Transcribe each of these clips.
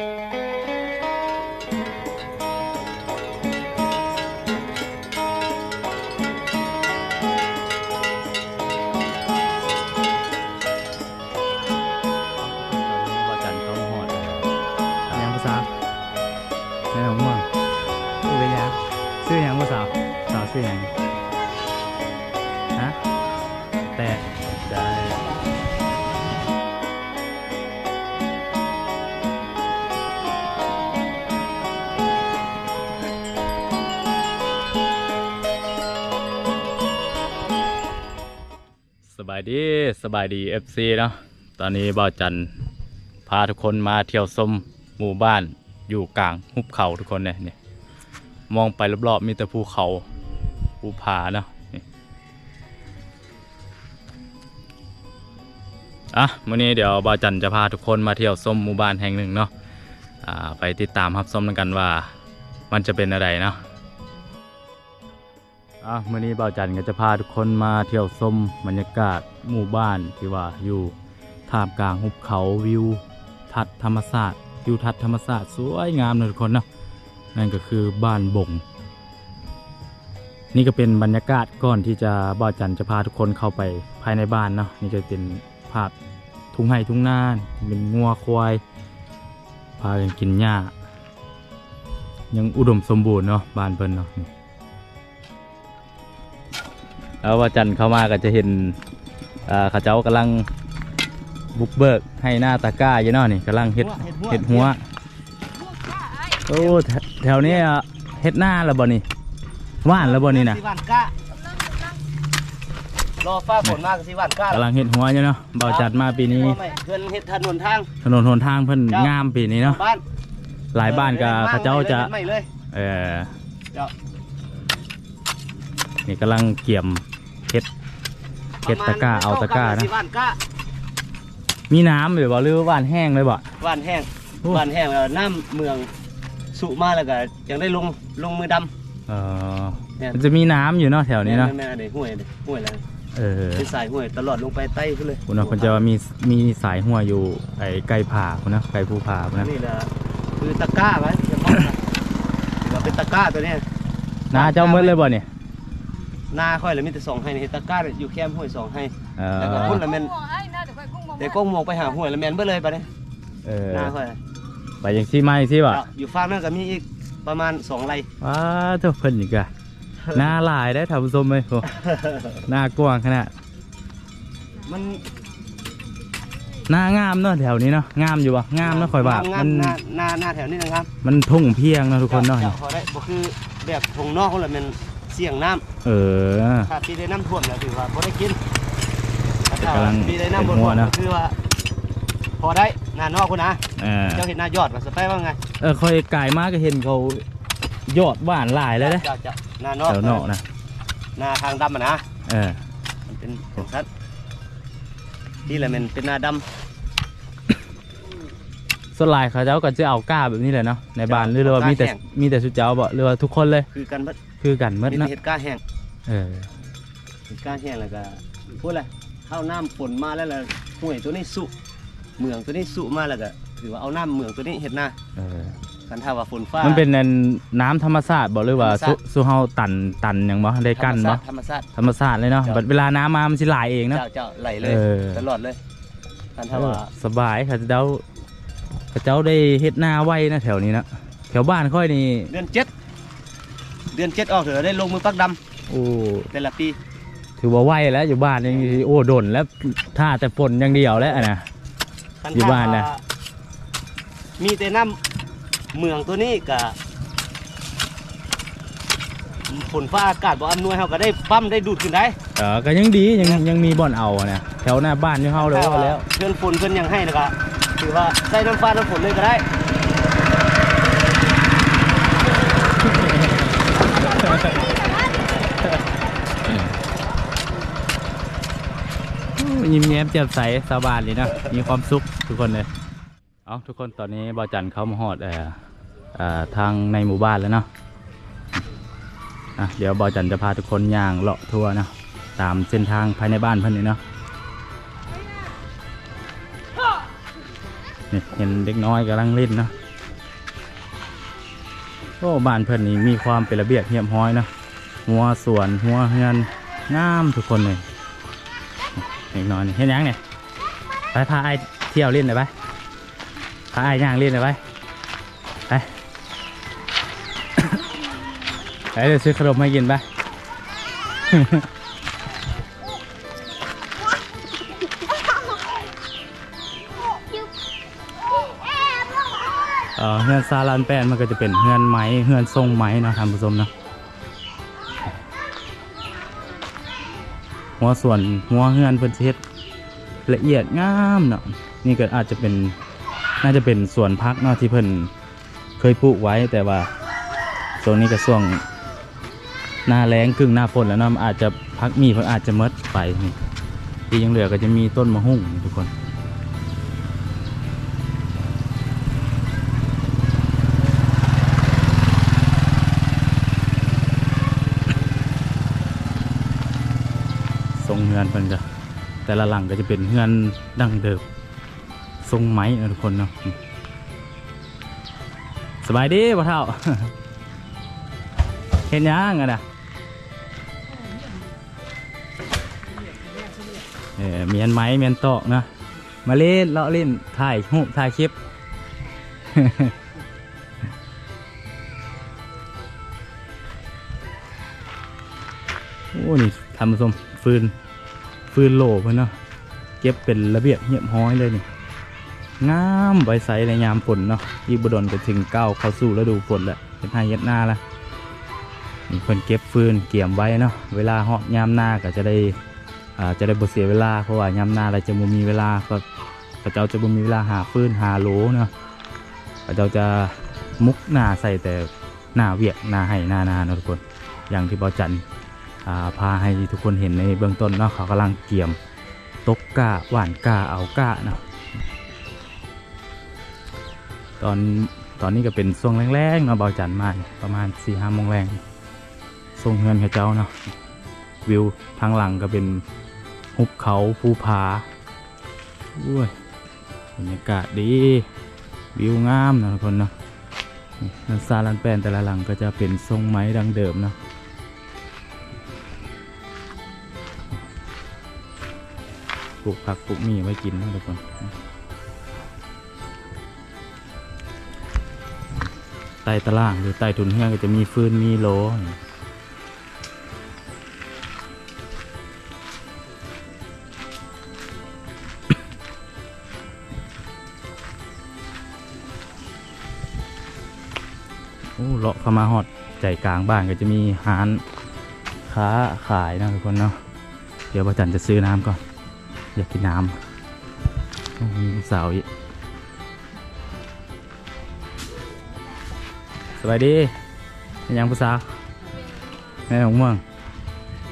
บ่ายดีสบายดี FC เนาะตอนนี้บ่าวจันพาทุกคนมาเที่ยวชมหมู่บ้านอยู่กลางหุบเขาทุกคนเนี่ยนี่มองไปรอบๆมีแต่ภูเขาภูผาเนาะนี่อะมื้อนี้เดี๋ยวบ่าวจันจะพาทุกคนมาเที่ยวชมหมู่บ้านแห่งหนึ่งเนาะอ่าไปติดตามรับชมกันว่ามันจะเป็นอะไรเนาะ อะมื่อนี้บ่าวจันก็จะพาทุกคนมาเที่ยวชมบรรยากาศหมู่บ้านที่ว่าอยู่ท่ามกลางหุบเขาวิวทัศน์ธรรมศาสตร์วิวทัศน์ธรรมศาสตร์สวยงามเลยทุกคนเนาะนั่นก็คือบ้านบ่ง นี่ก็เป็นบรรยากาศก่อนที่จะบ่าวจันจะพาทุกคนเข้าไปภายในบ้านเนาะนี่จะเป็นภาพทุ่งไห่ทุ่งนาเป็นงัวควายพากันกินหญ้ายังอุดมสมบูรณ์เนาะบ้านเพิ่นเนาะ แล้วว่าจันทร์เข้ามาก็จะเห็นอ่าเขาเจ้ากำลังบุกเบิกให้หน้าตะกร้าอยู่เนาะนี่กำลังเห็ดเห็ดหัวโอ้แถแถวนี้อะเห็ดหน้าแล้วบ่นี่ว่านแล้วบ่นี่นะสิหวานก้ารอฟ้าฝนมากสิหวานก้ากำลังเห็ดหัวอยู่เนาะเบาจัดมาปีนี้ไม่เพื่อนเฮ็ดถนนทางถนนหนทางเพิ่นงามปีนี้เนาะบ้านหลายบ้านก็เขาเจ้าจะไม่เลยเออเจ้านี่กำลังเกี่ยม เห็ดเฮ็ดตะกร้าเอาตะกร้านะสิหวานก้ามีน้ำหรือบ่หรือว่าว่านแห้งเลยบ่หวานแห้งโอ้หวานแห้งแล้วน้ำเมืองสุมาแล้วก็ยังได้ลงลงมือดเออำเนี่ย มันจะมีน้ำอยู่เนาะแถวนี้เนาะแม่แม่ๆห้วยนี่ห้วยแล้วเออเป็นสายห้วยตลอดลงไปใต้ขึ้นเลยคุณว่าคนจะว่ามีมีสายหัวอยู่ไอ้ไก่ผ่าคุณนะไก่ภูผาคุณนะนี่แหละคือตะกร้าไว้เฉพาะนะถือว่าเป็นตะกร้าตัวเนี้ยน้าเจ้าเมื่อเลยบ่เนี่ย หน้าค่อยเลยมีแต่สองให้นี่เฮ็ดตะกร้าเนี่ยอยู่แคมป์ห้วยสองให้ เออ แล้วก็พุ่นละแม่นแต่ก้มมองไปหาห้วยละแม่นเบ่เลยปะเนี่ยเออหน้าค่อยไปยังซี่ไม่ซี่บ่อยู่ฝั่งนั้นก็มีอีกประมาณสองไร่ ว้าเจ้าเพิ่นอีกอะหน้าหลายได้ท่านผู้ชมเลยโหหน้ากว้างขนาดมันหน้างามเนาะแถวนี้เนาะงามอยู่บ่งามเนาะข่อยว่างมันหน้าหน้าหน้าแถวนี้นะครับมันทุ่งเพียงเนาะทุกคนเนาะจ้พอได้บ่คือแบบทงนอกเขาเลยมันเสี่ยงน้ำเออถ้าปีได้น้ำท่วมแล้วถือว่าบ่ได้กินถ้ากำลังปีได้น้ำบ่เป็นหัท่ววมนะก็คือว่าพอได้หน้านอกคุณนะเออเจ้าเห็นหน้ายอดว่าสไปว่าไงเออค่อยกายมาก็เห็นเขายอดหวานหลายเลยเด้จ้าจ้าหน้านอกแถวนอกนะหน้าทางดำอะนะเออมันเป็นเป็นสัตว์ที่แหละมันเป็นหน้าดส่วนหลายเขาเจ้าก็จะเอาก้าแบบนี้แหละเนาะในบ้านหรือว่าก้ามีแต่แห้งมีแต่สุเจ้าบ่หรือว่าทุกคนเลยำคือกันเบิด คือกันหมดมีแต่เนาะเห็ดก้าแห้งเออเห็ดก้าแห้งแล้วก็พูดอะไรเข้าน้ำฝนมาแล้วล่ะห้วยตัวนี้สุเมืองตัวนี้สุมาแล้วก็ถือว่าเอาน้ำเมืองตัวนี้เห็ดหน้าเออกันถ้าว่าฝนฟ้ามันเป็นอันน้ำธรรมชาติบ่หรือว่าธรรมชาสุติสุเฮาตันตันหยังบ่ได้กั้นบ่ธรรมชาติธรรมชาติเลยเนาะเจ้าบัดเวลาน้ำมามันสิไหลเองเนาะเจ้าเจ้าไหลเลยเออตลอดเลยกันถ้าว่าสบายค่ะเจ้าเขาเจ้าได้เฮ็ดนาไว้นะแถวนี้นะแถวบ้านค่อยนี่เดือนเจ็ด เดือนเจ็ดออกเถอะได้ลงมือปักดโอ้ำแต่ละปีถือว่าไวแล้วอยู่บ้านยังโอ้ดนแล้วท่าแต่ฝนอย่างเดียวแล้วอะนะคัอยู่บ้านนะถ้ว่มีแต่น้ำเมืองตัวนี้กับฝนฟ้าอากาศบ่อำนวยเขาก็ได้ปั๊มได้ดูดขึ้นได้เออก็ยังดียังยังมีบ่อนเอาอะนะแถวหน้าบ้านอยู่เฮาเลยถ้ว่าแล้ว เพื่อนฝนเพื่อนยังให้นะก็ถือว่าใส่น้ำฟ้าน้ำฝนเลยก็ได้ ยิ้มแย้มแจ่มใสสบายเลยนะมีความสุขทุกคนเลยเอาทุกคนตอนนี้บ่าวจันเขามาฮอดเอ่อทางในหมู่บ้านแล้วเนาะเดี๋ยวบ่าวจันจะพาทุกคนย่างเลาะทัวร์นะตามเส้นทางภายในบ้านเพิ่อนนี่เนาะนี่เห็นเด็กน้อยกำลังเล่นเนาะ โอ้บ้านเพิ่นนี่มีความเป็นระเบียบเรียบร้อยนะหัวสวนหัวเฮือนงามทุกคนเลยเด็กน้อยนี่เห็นยังเนี่ยไปพาไอ้เที่ยวเล่นเลยไปพาไอ้ย่างเล่นเลยไปไปไปเดี๋ยวซื้อขนมให้กินไป เฮือนซาลานแปนมันก็จะเป็นเฮือนไม้เฮือนทรงไม้นะท่านผู้ชมนะหัวส่วนหัวเฮือนเพิ่นเฮ็ดละเอียดงามเนาะนี่ก็อาจจะเป็นน่าจะเป็นสวนพักเนาะที่เพิ่นเคยปลูกไว้แต่ว่าโซนนี้ก็ช่วงหน้าแล้งกึ่งหน้าฝนแล้วเนาะอาจจะพักมีเพิ่นอาจจะมดไปนี่ที่ยังเหลือก็จะมีต้นมะฮุ่งทุกคน เฮือนเพิ่นก็แต่ละหลังก็จะเป็นเฮือนดั้งเดิมทรงไม้นะทุกคนเนาะสบายดีพ่อเท่าเห็นยังอะนะเออเมียนไม้เมียนตอกนะมาเล่นเลาะเล่นถ่ายรูถ่ายคลิปโอ้นี่ทำผสมฟืน ฟืนโหลเพื่อนเนาะเก็บเป็นระเบียบเหียบห้อยเลยนี่งามใบใสในยามฝนเนาะอีบดอนก็ถึงเก้าเข้าสู่ฤดูฝนแล้วเป็นไฮย็ดหน้าละนี่เพิ่นเก็บฟืนเกี่ยมไว้เนาะเวลาเหาะยามหน้าก็จะได้อ่าจะได้บ่เสียเวลาเพราะว่ายามหน้าเราจะบ่มีเวลาก็พระเจ้าจะบ่มีเวลาหาฟืนหาโลเนาะพระเจ้าจะมุกหน้าใส่แต่หน้าเวียกหน้าให้หน้านาเนาะทุกคนอย่างที่บอจันอ่า พาให้ทุกคนเห็นในเบื้องต้นเนาะเขากำลังเกี่ยมตกกาหว่านกาเอากาเนาะตอนตอนนี้ก็เป็นช่วงแรงๆเนาะเบาจันมาเนี่ยประมาณ4ี่ห้าโมงแรงทรงเงินเขาเจ้าเนาะวิวทางหลังก็เป็นหุบเขาภูผาอุ้ยบรรยากาศดี วิวงามนะทุกคนเนาะนี่ซาลันแปนแต่ละหลังก็จะเป็นทรงไม้ดังเดิมเนาะ ปลูกผักปลูกมีไว้กินนะทุกคนใต้ตารางหรือใต้ถุนเฮือนก็จะมีฟืนมีโลโอ้เลาะเข้ามาหอดใจกลางบ้านก็จะมีร้านค้าขายนะทุกคนเนาะเดี๋ยวประจันจะซื้อน้ำก่อน อยากกินน้ำสาวอีกสวัสดียังผู้สาวแม่หมูม่วง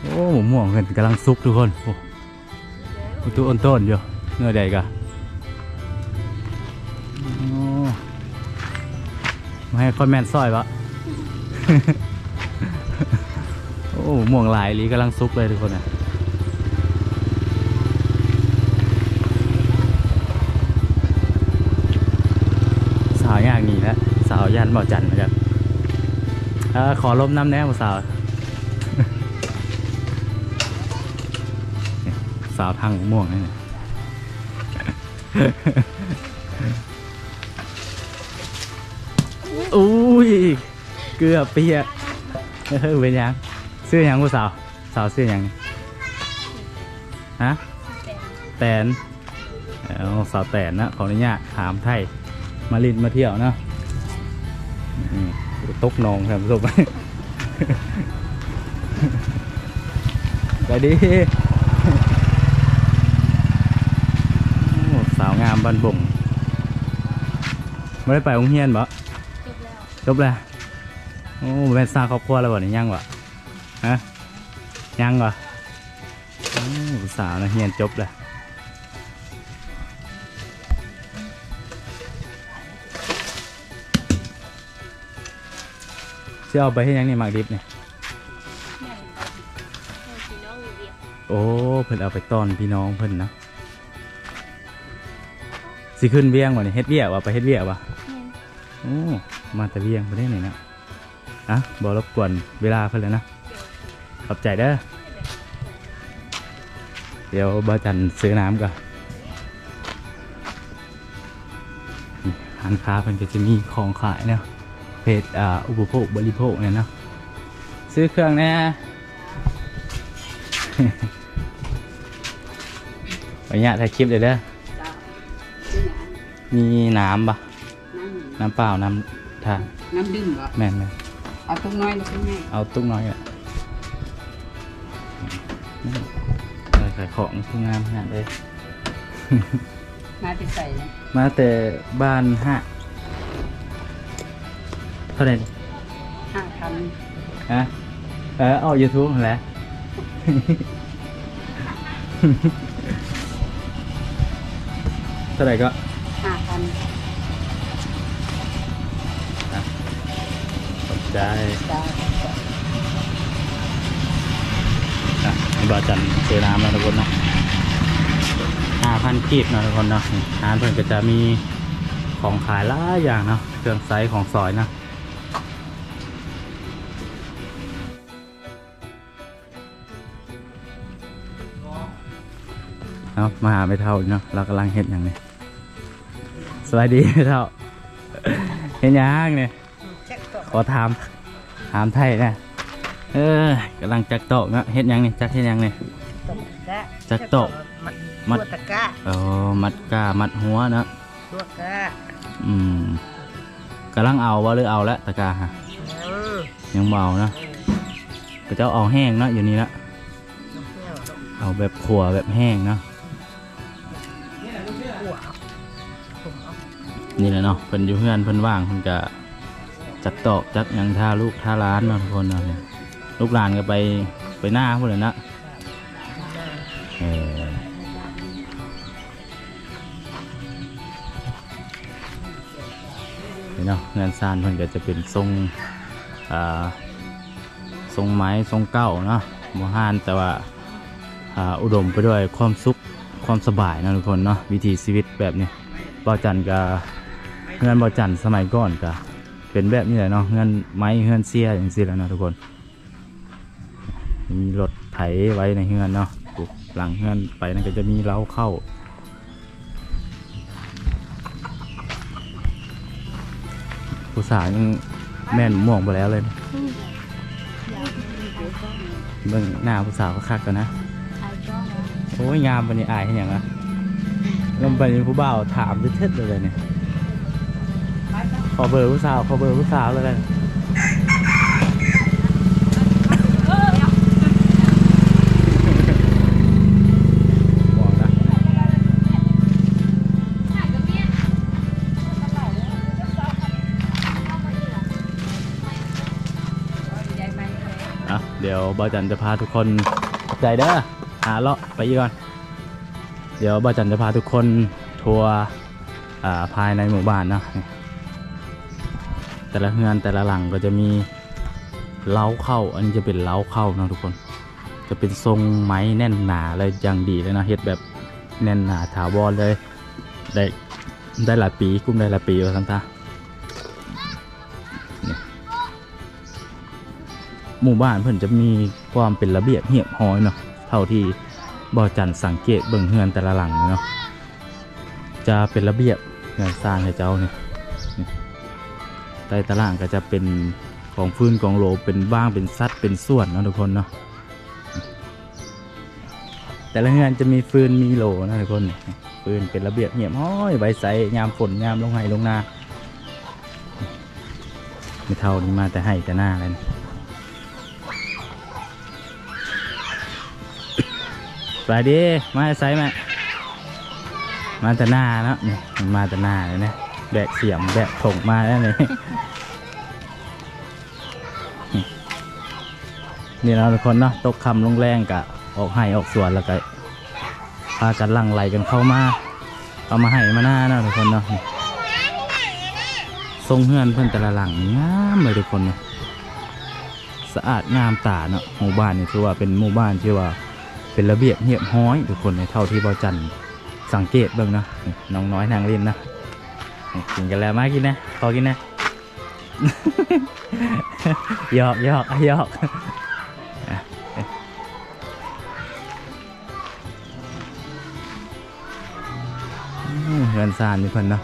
โอ้หมูม่วงเห็นกำลังซุกทุกคนโอ้ตัวอ้นต้นอยู่เนื้อใดกะโอ้มาให้คอนแมนซอยปะโอ้หมูม่วงหลายอีหลีกำลังซุกเลยทุกคนนะ สาวอ ย่างนี้นะสาวย่านเบาจันทร์นะครับอขอลมน้ำแน่สาว สาวทางม่วงนี่นะอุ้ย เกือบเปียกเออเป็นยังซื้อยังผู้สาว สาวซื้อยังฮะแตนเอาสาวแตนนะขออนุญาตถามไทย มาลินมาเที่ยวนะตกนองครับผู้มไปดิสาวงามบันบ่งไม่ได้ไปโรงเรียนบ่จบแล้วจบแล้ว โอ้เป็นสร้างครอบครัวแล้วบ่นี่ยังวะฮะยังวะสาวนะเรียนจบแล้ว เชื่อเอาไปให้ยังนี่หมากดิบเนี่ยโอ้เพิ่นเอาไปต้อนพี่น้องเพิ่นนะสิขึ้นเวียงวะนี่เฮ็ดเวียวะไปเฮ็ดเวียวะโอ้มาแต่เวียงไปได้ไหนนะอะบอรบกวนเวลาเพิ่นเลยนะขอบใจเด้อเดี๋ยวบาจันซื้อน้ำก่อนร้านค้าเพิ่นก็จะมีของขายเนาะเพ จอ่าอุปโภคบริโภคเนี่ยเนาะซื้อเครื่องแน่ไปเนี่ยถ่ายคลิปเลยเด้อจ้าชื่อหยังมีน้ำปะน้ำน้ำเปล่าน้ำทานน้ำดื่มเหรอแม่นแม่นเอาตุ้งน้อยหรือตุ้งใหญ่เอาตุ้งน้อยอะใส่ของทุกงามขนาดเลยมาติดใส่เลยมาแต่บ้านห้าเท่าไหร่นี่ห้าพันฮะเออเอายูทูบแหละ เท่าไหร่ก็ห้าพันสนใจจ้าอะนี่บาจันซื้อน้ำแล้วทุกคนเนาะห้าพันกีบเนาะทุกคนเนาะนี่ร้านเพิ่นก็จะมีของขายหลายอย่างเนาะเครื่องไซส์ของซอยเนาะ เอามาหาไม่เท่าอีกเนาะเรากำลังเห็ดอย่างนี้สวัสดีไม่เท่าเห็นยังเนี่ยขอถามถามไทยนะเออกำลังจักโตะเนาะเฮ็ดหยังนี่จักเฮ็ดหยังนี่จักโตะมัมัดดตะกร้าเออมัดกามัดหัวเนาะตัวกร้าอืมกำลังเอาว่าหรือเอาแล้วตะกาฮะเออยังเบเอาเนาะก็จะเอาแห้งเนาะอยู่นี่ละน้ำเปรี้ยวดอกเอาแบบขัวแบบแห้งเนาะ นี่แหละเนาะเพิ่นอยู่เพื่อนเพิ่นว่างเพิ่นจะจักตอกจักหยังท่าลูกท่าร้านเนาะทุกคนเนาะลูกหลานก็ไปไปหน้าพุ่นเลยนะเออนี่เนาะงานซานเพิ่นก็จะเป็นทรงอ่าทรงไม้ทรงเก้าเนาะโมฮานแต่ว่าอ่าอุดมไปด้วยความสุขความสบายนะทุกคนเนาะวิถีชีวิตแบบนี้บ่อจันกับ เงินบอจันสมัยก่อนก็เป็นแบบนี้แหละเนาะเงินไม้เงินเสียอย่างนี้แหล้วเนาะทุกคน มีรถไถไว้ในเฮือนเนาะหลังเฮือนไปนั่นก็จะมีเล้าเข้าผู้สาวยังแม่นม่วงไปแล้วเลยเบิ่งหน้าผู้สาวก็คักกันนะโอ้ยงามปานนี้อายให้หยังอะลำไปนี้ผู้บ่าวถามเท็ดเลยเนี่ย ขอเบอร์ผู้สาว ขอเบอร์ผู้สาวเลยกันบอกนเดี๋ยวบอจันจะพาทุกคนใจเด้อหาเลาะไปอีกก่อน เดี๋ยวบอจันจะพาทุกคนทัวร์ภายในหมู่บ้านเนาะ แต่ละเฮือนแต่ละหลังก็จะมีเล้าเข้า อันนี้จะเป็นเล้าเข้านะทุกคน จะเป็นทรงไม้แน่นหนาเลยอย่างดีเลยนะเฮ็ดแบบแน่นหนาถาวรเลยได้ได้หลายปีกุ้มได้หลายปีว่าทั้งตาหมู่บ้านเพิ่นจะมีความเป็นระเบียบเหียบห้อยเนาะเท่าที่บอจันสังเกตเบิ่งเฮือนแต่ละหลังเนาะจะเป็นระเบียบเฮือนสร้างให้เจ้าเนี่ยนี่ ใต้ตารางก็จะเป็นของพื้นของโหลเป็นบ้างเป็นซัดเป็นส่วนนะทุกคนเนาะแต่ละเฮือนจะมีฟืนมีโหลนะทุกคนฟืนเป็นระเบียบเหียบห้อยใบใสยามฝนยามลงไห้ลงนาไม่เท่านี้มาแต่ให้แต่หน้าเลยนะไปดิมาใส่มมาแต่หน้าเนาะนี่มาแต่หน้าเลยนะ แบกเสียมแบกถงมาแล้วนี่นี่เราะทุกคนเนาะตกคำลงแรงกะออกให้ออกสวนแล้วก็พากันลังไหลกันเข้ามาเอามาให้มาหน้าเนาะทุกคนเนาะทรงเฮือนเพื่อนแต่ละหลังงามเลยทุกคนเนาะสะอาดงามตาเนาะหมู่บ้านนี่ถือว่าเป็นหมู่บ้านที่ว่าเป็นระเบียบเหียบห้อยทุกคนในเท่าที่บาจันสังเกตเบิ่งนะน้องน้อยนางเล่นนะ กินกันแล้วมากินนะพอกินนะหยอกหยอกหยอกเฮือนซานนี่เพิ่นเนาะ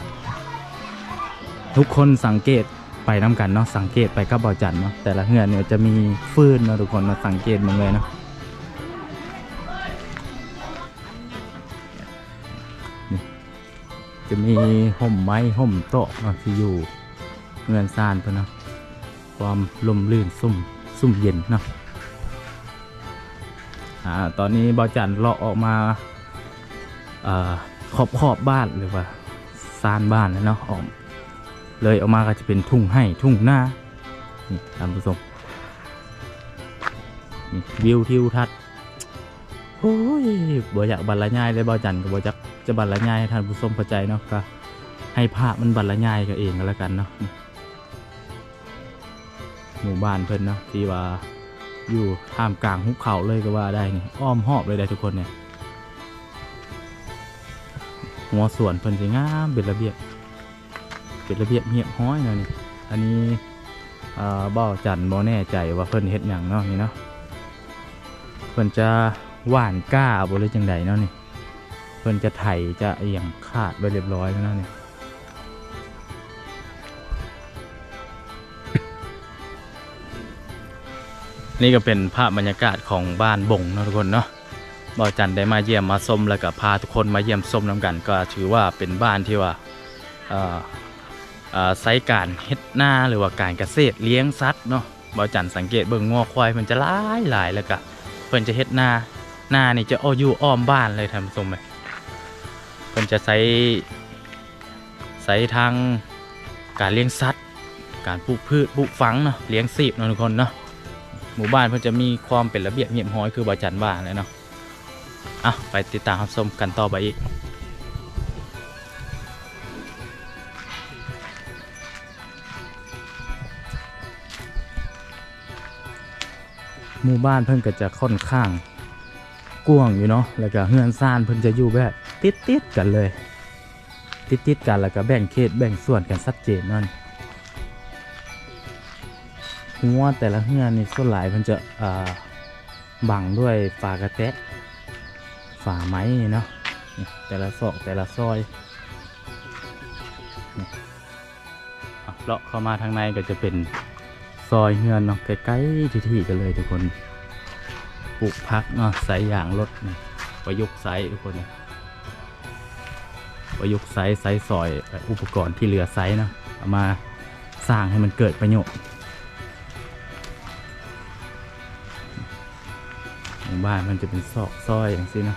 ทุกคนสังเกตไปน้ำกันเนาะสังเกตไปกับเบาจันเนาะแต่ละเฮือนเนี่ยจะมีฟืนเนาะทุกคนมาสังเกตหมึงเลยเนาะ จะมีห่มไม้ห่มโต๊ะเนาะที่อยู่เฮือนซานเพิ่นเนาะความลมลื่นซุ่มซุ่มเย็นเนาะอ่าตอนนี้บอจันเลาะออกมาเอ่อขอบขอบบ้านหรือว่าซานบ้านเนาะออกเลยออกมาก็จะเป็นทุ่งให้ทุ่งหน้านี่ท่านผู้ชมนี่วิวทิวทัศน์โอ้ยบ่อยากบรรยายเลยบอจันก็บ่จัก จะบรรยายให้ท่านผู้ชมเข้าใจเนาะก็ให้ภาพมันบรรยายกันเองก็แล้วกันเนาะหมู่บ้านเพิ่นเนาะที่ว่าอยู่ท่ามกลางหุบเขาเลยก็ว่าได้นี่อ้อมหอบเลยได้ทุกคนเนี่ยหัวสวนเพิ่นสิงามเป็นระเบียบเป็นระเบียบเหียบห้อยเนาะนี่อันนี้เอ่อบ่จันบ่แน่ใจว่าเพิ่นเฮ็ดหยังเนาะนี่เนาะเพิ่นจะหว่านก้าบ่หรือจังใดเนาะนี่ พิ่นจะไถจะเอหย่างขาดไว้เรียบร้อยแล้วเนาะนี่ยนี่ก็เป็นภาพบรรยากาศของบ้านบงนะทุกคนเนาะบอจันได้มาเยี่ยมมาชมแล้วก็พาทุกคนมาเยี่ยมชมน้ำกัน ก็ถือว่าเป็นบ้านที่ว่าไซการเฮ็ดหน้าหรือว่าการเกษตรเลี้ยงสัตว์เนาะบอจันสังเกตเบิ่งงัวควายมันจะหลายหลายแล้วก็เพิ่นจะเฮ็ดหน้าหน้านี่จะอ้อยู่อ้อมบ้านเลยท่านผู้มเลยเพิ่นจะใช้ใช้ทางการเลี้ยงสัตว์ การปลูกพืชปลูกฝังเนาะเลี้ยงสีบเนาะทุกคนเนาะหมู่บ้านเพื่อจะมีความเป็นระเบียบเงียบห้อยคือบาจันบ้านเลยเนาะอะไปติดตามรับชมกันต่อไปอีกหมู่บ้านเพิ่นก็จะค่อนข้าง กว้างอยู่เนาะแล้วก็เฮือนซ่านเพิ่นจะอยู่แบบติดติดๆกันเลย ติดติดๆกันแล้วก็แบ่งเขตแบ่งส่วนกันชัดเจนนั่นหัวแต่ละเฮือนนี่ส่วนหลายมันจะอ่าบังด้วยฝากระแตะฝาไม้นี่เนาะแต่ละซอกแต่ละซอยเลาะเข้ามาทางในก็จะเป็นซอยเฮือนเนาะใกล้ๆที่ๆกันเลยทุกคน ปลูกพักเนาะสายางรถนี่ประยุกต์ไซส์ทุกคนเนี่ยประยุกต์ไซส์ไซส์ซอยอุปกรณ์ที่เหลือไซส์เนาะเอามาสร้างให้มันเกิดประโยชน์หมู่บ้านมันจะเป็นซอกซอยอย่างนี้นะ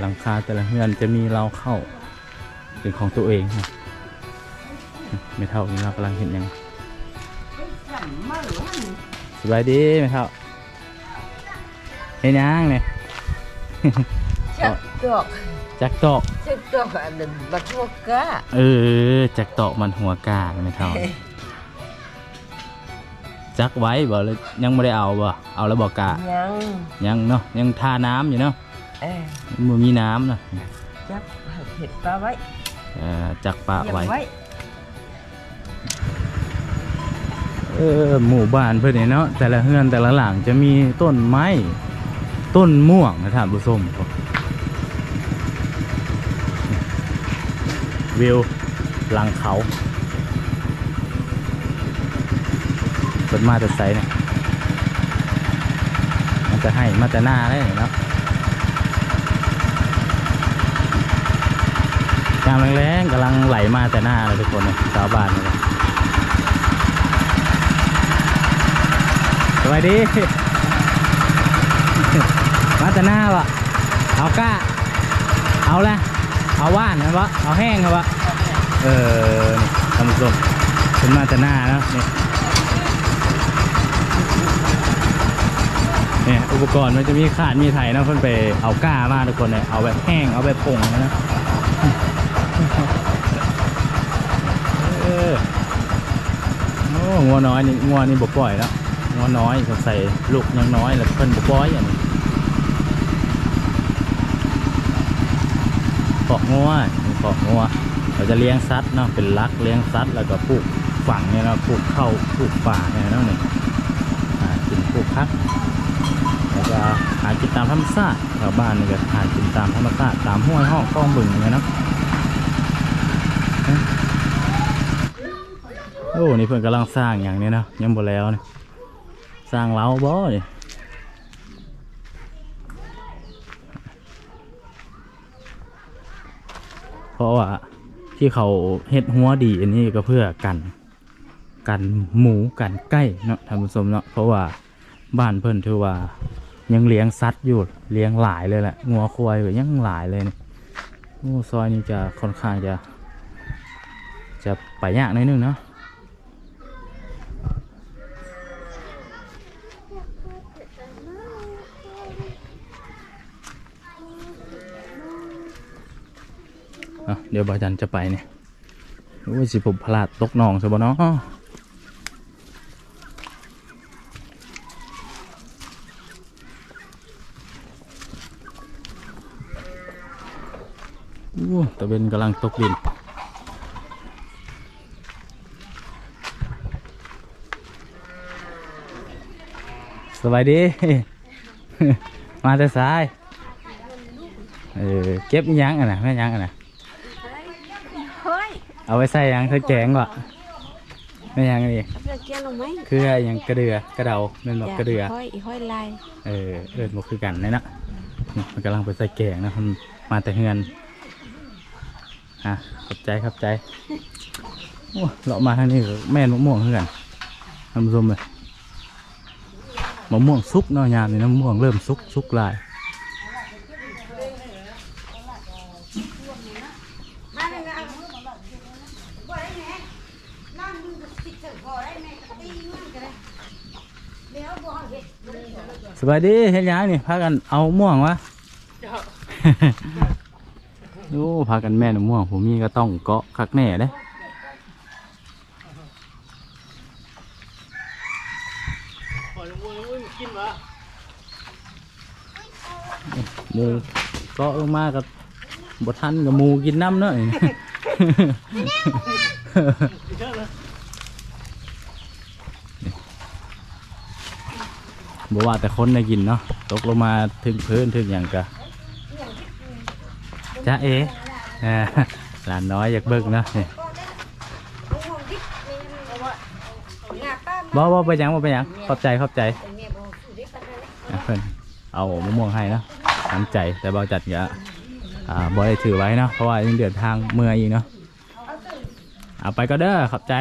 หลังคาแต่ละเฮือนจะมีเราเข้าเป็นของตัวเองนะไม่เท่านี้เรากำลังเห็นยังสบายดีไม่เท่าเห็นยังเนี่ยจักตอกจักตอกจักตอกอันนั้นบักพวกกะเออจักตอกมันหัวกาไม่เท่าจักไว้บ่เลยยังไม่ได้เอาบ่เอาแล้วบอกกายังยังเนาะยังทาน้ำอยู่เนาะ เออมันมีน้ำเนาะจับเห็ดปลาไว้เออจักปะเยี่ยมไว้ ไว้เออหมู่บ้านเพื่อนเนี่ยเนาะแต่ละเฮือนแต่ละหลังจะมีต้นไม้ต้นม่วงนะท่านผู้ชมวิวหลังเขาเปิดมาแต่ไซเนี่ยมันจะให้มาแต่หน้าได้เนาะ ยามแรงๆกำลังไหลมาแต่หน้าเลยทุกคนเนี่ยชาวบ้านเนี่ยสวัสดี มาแต่หน้าวะเอาก้า เอาละเอาว่านนะวะเอาแห้งครับวะเออทำสมเป็นมาแต่หน้านะนี่เนี่ยอุปกรณ์มันจะมีขาดมีไถนะเพิ่นไปเอาก้ามาทุกคนเลยเอาแบบแห้งเอาแบบผงนะ เออโอ้ งัวน้อยนี่งัวนี่บกปล่อยแล้วงัวน้อยเขาใส่ลูกยังน้อยแล้วเพิ่นบ่ปล่อยอันนี้เกาะงัวเกาะงัวเราจะเลี้ยงสัตว์เนาะเป็นลักเลี้ยงสัตว์แล้วก็ปลูกฝังเนี่ยเนาะปลูกเข้าปลูกป่าเนี่ยนาะนี่หากินปลูกพักแล้วก็หากินตามธรรมชาติแถวบ้านนี่ก็หากินตามธรรมชาติตามห้วยห้องกล้องบึงเนี่ยเนาะ โอ้นี่เพิ่อนกำลังสร้างอย่างนี้นะยังบ่แล้วนี่สร้างเล้าบ่นี่เพราะว่าที่เขาเฮ็ดหัวดีอันนี้ก็เพื่อกันกันหมูกันไก่เนาะท่านผู้ชมเนาะเพราะว่าบ้านเพิ่นถือว่ายังเลี้ยงสัตว์อยู่เลี้ยงหลายเลยแหละงัวควายก็ยังหลายเลยนี่โอ้ซอยนี้จะค่อนข้างจะ จะไปยากนิดนึงเนาะ เดี๋ยวบาจันจะไปเนี่ยโอ้ยสิผมพลาดตกหนองซะบ่เนาะอู้ตะเวนกำลังตกดินสบายดี มาแต่สาย เออเก็บยังอะนะแม่ยังอะนะ เอาไว้ใส่หยังเธอแกงก่อนแม่ยังอันนี่เพื่อเกี้ยลงไหมคืออะไรหยังกระเดือกระเดาเป็นบอกกระเดือ ห้อยห้อยลายเออเอินบอกคือกันเลยนะนี่มันกำลังไปใส่แกงนะมันมาแต่เฮือนฮะขอบใจขอบใจโอ้เรามาทางนี้ก็แม่นมะม่วงคือกันท่านผู้ชมเลยมะม่วงสุกเนาะยามนี่นะมะม่วงเริ่มสุกสุกหลาย สบายดีเห็นยังนี่พากันเอาม่วงวะโอ้พากันแม่นมะม่วง ผมมีก็ต้องเกาะคักแน่เด้หมูเกาะลงมากับบทันกับหมูกินน้ำเนาะ บอกว่าแต่คนได้กินเนาะตกลงมาถึงพื้นถึงอย่างกะจ้าเอเออหลานน้อยอยากเบิกเนาะนี่บ่บ่ไปยังบ่ไปยังขอบใจขอบใจเพิ่นเอามะม่วงให้เนาะน้ำใจแต่บ่จัดกะอ่าบ่ได้ถือไว้เนาะเพราะว่ายังเดือดทางเมื่อยอีกเนาะเอาไปก็เด้อขอบใจ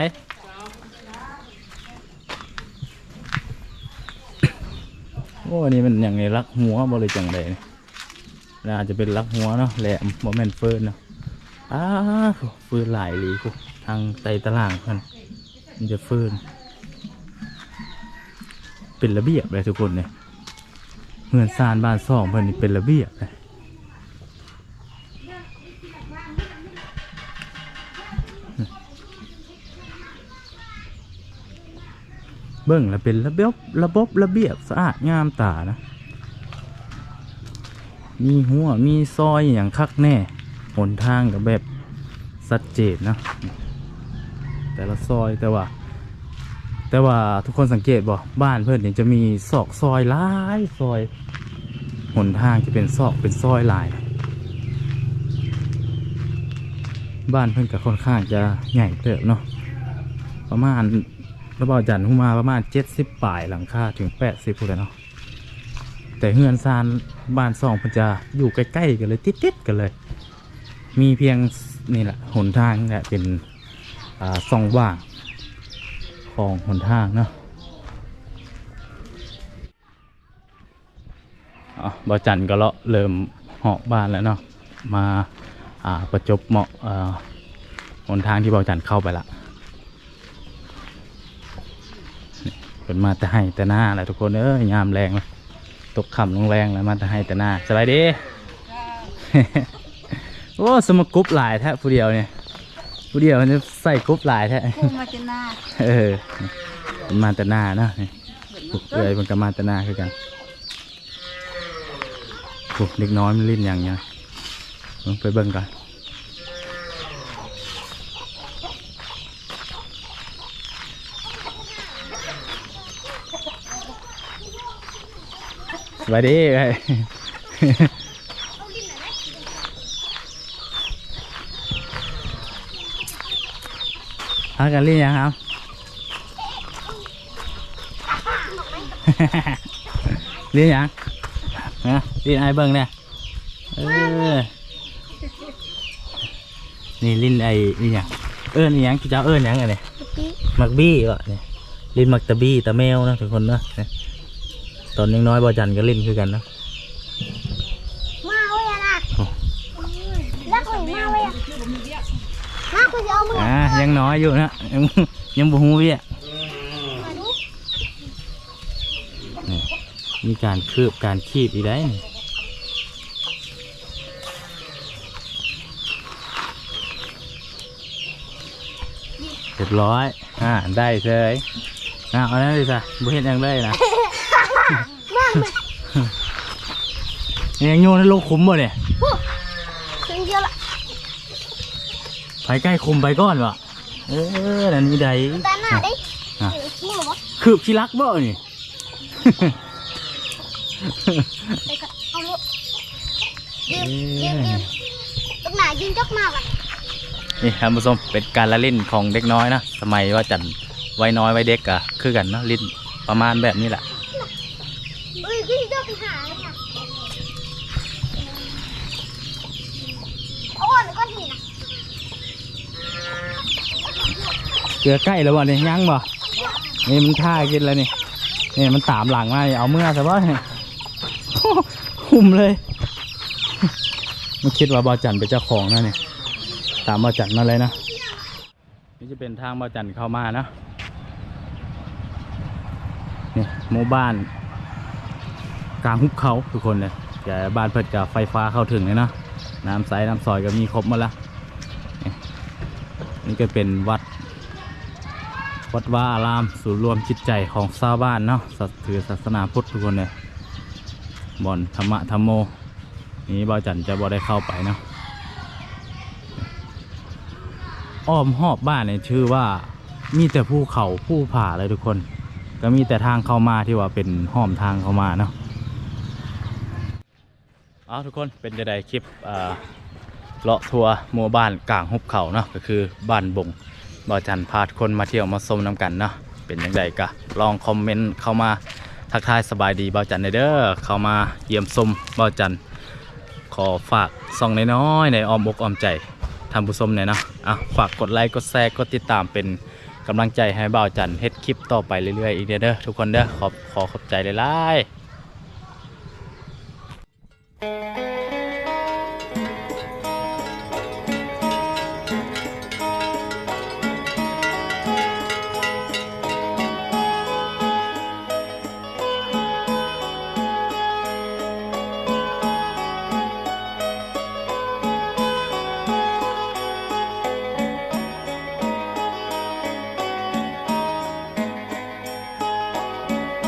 อ้อันนี้มันอย่างไงรักหัวบริจังใดนี่น่าจะเป็นรักหัวเนาะแหลมโมเมนเฟิร์นเนาะอ้าฟืนหลายหลีกูทางไตตารางมันมันจะฟืนเป็นระเบียบเลยทุกคนเนี่ยเงินซานบ้านซ่องเพิ่นนี่เป็นระเบียบเลย เบิ่งแล้วเป็นระเบียบระบบระเบียบสะอาดงามตานะ มีหัวมีซอยอย่างคักแน่หนทางกับแบบสัดเจนนะ แต่ละซอยแต่ว่า แต่ว่าทุกคนสังเกตบ่บ้านเพื่อนเนี่ยจะมีซอกซอยหลายซอยหนทางจะเป็นซอกเป็นซอยหลายบ้านเพื่อนก็ค่อนข้างจะใหญ่เติบเนาะประมาณ ระเบาจันทร์ขึ้นมาประมาณเจ็ดสิบปลายหลังคาถึงแปดสิบพูดเลยเนาะแต่เฮือนซานบ้านสองมันจะอยู่ใกล้ๆกันเลยติดๆกันเลย มีเพียงนี่แหละหนทางนี่แหละเป็นอ่าซองว่างของหนทางเนาะบอจันก็เลาะเริ่มเหาะบ้านแล้วเนาะมาอ่าประจบเหมาะอ่าหนทางที่บอจันเข้าไปละนี่ เป็นมาแต่ให้แต่หน้าแหละทุกคนเอ้ยยามแรงเลยตกขำลงแรงแล้วมันจะให้แต่หน้าสบายดีโอ้สมกรุ๊ปหลายแท้ผู้เดียวเนี่ยผู้เดียวมันจะใส่กรุ๊ปหลายแท้พุ่งมาจะหน้าเออมันมาแต่หน้าเนาะนี่เบิดปุ๊บเอ้ยมันก็มาแตหนาคือกันปุ๊บเด็กน้อยมันลิ้นอย่างเงี้ยเอาไปเบิ่งกัน สวัสดีเอ้ยพากันเรียนยังครับ เรียนยังนะเรียนไอเบิ้งเนี่ยเออนี่ลินไอนี่ยังเอิญนี่ยังพี่เจ้าเอิญยังไงเนี่ยมักบี้วะเนี่ยลินมักตะบี้ตะแมวนะทุกคนเนี่ย ตอนยังน้อยบอจันก็ลินคือกันนะมาเว้ยนะรักหอยมาเว้ยมาคุณจะเอามืออ่ายังน้อยอยู่นะยังยังบูฮูเวียมาดูมีการคืบการคีบอีกได้นี่เรียบร้อย อ่า ได้เลยอ่าเอาแล้วเลยจ้ะบุเห็นยังเลยนะ ยังโยนให้ลงขุมบ่เนี่ยถึงเดียวละไปใกล้ขุมไปก้อนวะเออ นั่นมีใดตาหน้าดิอะขี้หรอวะคืบขี้รักบ่นี่ไปกันเอาลูกยืมยืมยืมตรงไหนยืมจกมากอะนี่ท่านผู้ชมเป็นการละเล่นของเด็กน้อยนะสมัยว่าจันไว้น้อยไว้เด็กอะคือกันเนาะลิ้นประมาณแบบนี้แหละ ไปหาเลยอะเอาอ่อนก้อนหินอะเกลือใกล้แล้วบ่เนี่ยยังบ่นี่มันท่ากินแล้วนี่นี่มันตามหลังมานี่เอาเมื่อซะบ่เนี่ยหุ่มเลยมันคิดว่าบอจันเป็นเจ้าของนะเนี่ยตามบอจันมาเลยนะนี่จะเป็นทางบอจันเข้ามานะนี่หมู่บ้าน กลางหุบเขาทุกคนเลยแต่บ้านเพิ่นกับไฟฟ้าเข้าถึงเลยเนาะน้ำใสน้ำซอยก็มีครบหมาละนี่นี่ก็เป็นวัด วัดว่าอารามศูนย์รวมจิตใจของชาวบ้านเนาะศาสถือศาสนาพุทธทุกคนเลยบ่อนธรรมะธรรมโม นี้บ่าวจันจะบ่ได้เข้าไปเนาะอ้อมหอบบ้านเนี่ยชื่อว่ามีแต่ภูเขาภูผาเลยทุกคน ก็มีแต่ทางเข้ามาที่ว่าเป็นห้อมทางเข้ามาเนาะ เอาทุกคนเป็นจะได้คลิปเลาะทัวร์หมู่บ้านกลางหุบเขาเนาะก็คือบ้านบงบอจันพาทุกคนมาเที่ยวมาชมน้ำกันเนาะเป็นยังไงกะลองคอมเมนต์เข้ามาทักทายสบายดีบอจันเด้อเข้ามาเยี่ยมชมบอจันขอฝากส่องน้อยๆในอ้อมอกอ้อมใจท่านผู้ชมเนี่ยเนาะอะฝากกดไลค์กดแชร์กดติดตามเป็นกำลังใจให้บ่าวจันเฮ็ดคลิปต่อไปเรื่อยๆอีกเด้อทุกคนเด้อขอขอขอบใจหลายๆ Thank you.